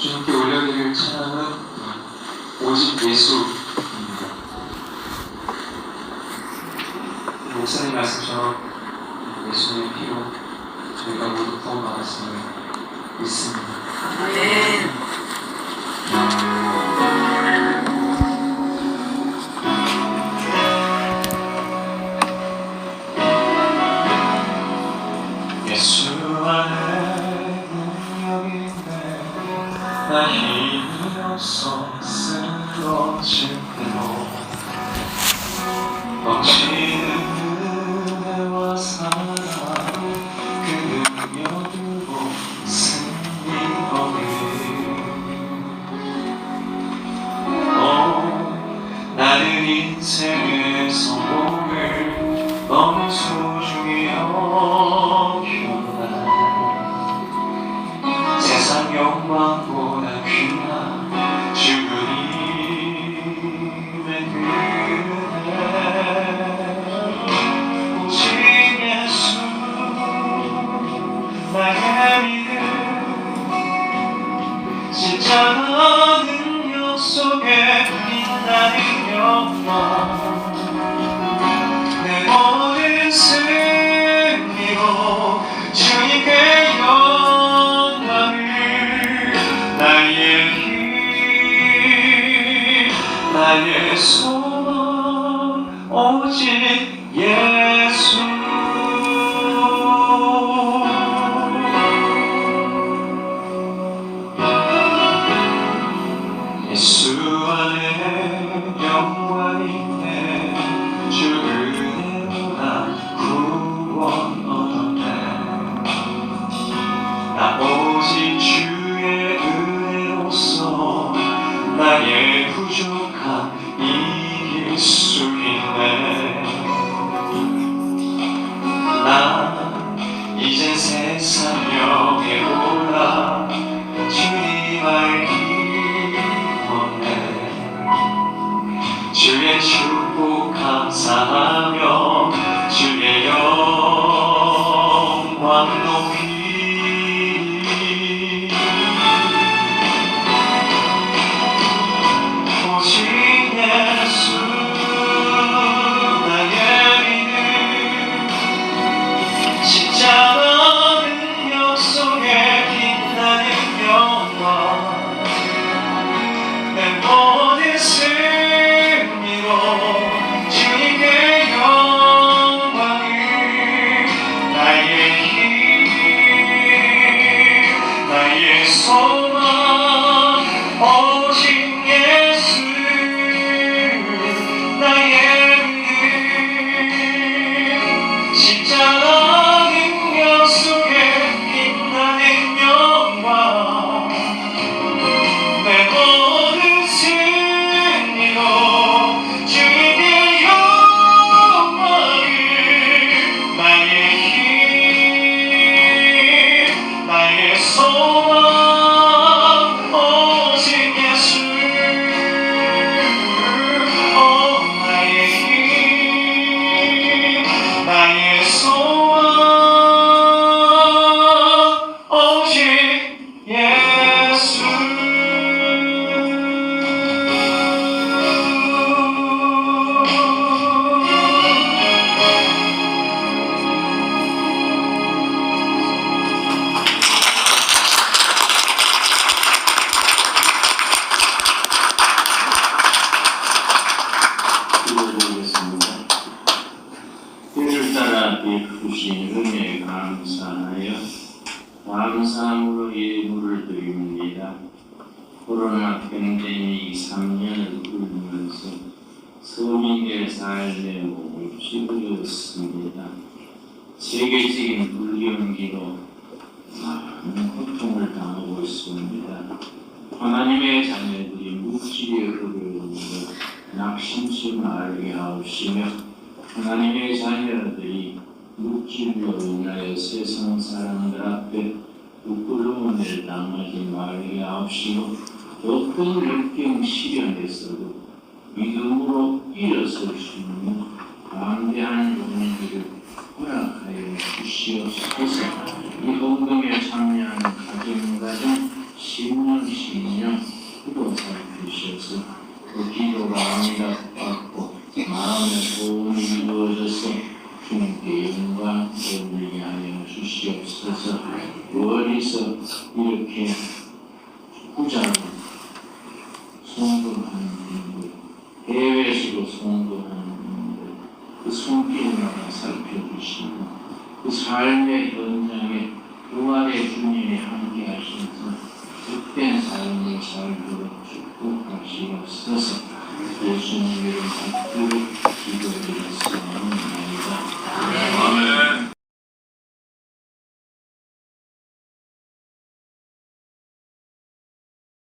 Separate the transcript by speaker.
Speaker 1: 드릴 찬양은 오직 예수입니다. 목사님 말씀처럼 예수님의 피로 저희가 모두 구원받았음을 믿습니다.
Speaker 2: 아멘.
Speaker 1: 인생의 성공을 너무 소중히 여겼나 세상 욕망보다 귀한 나의 소망 오직 예수 주의 축복 감사하며 주의 영광 높이
Speaker 3: 코로나 팬데믹 3년을 울면서 서민의 삶의 몸을 찌르렸습니다. 세계적인 불경기로 많은 고통을 당하고 있습니다. 하나님의 자녀들이 묵지의 어려움을 낙심치 말게 하옵시며 하나님의 자녀들이 묵질로 인하여 세상 사람들 앞에 부끄러운 일 당하지 말게 하옵시고 높은 역경 시련에서도 믿음으로 일어설 수 있는 담대한 용기를 허락하여 주시옵소서. 이 헌금에 참여하는 가정가정 신년 신년 후보자 되셔서 그 기도가 응답받고 마음의 소원이 이루어져서 주님께 영광 돌리게 하여 주시옵소서. 어디서 이렇게 삶의 현장에 부활의 주님이 함께하셔서 흑된 그 삶의 삶으로 축복하시옵소서 예수님을 받도록 기도드렸습니다. 아멘.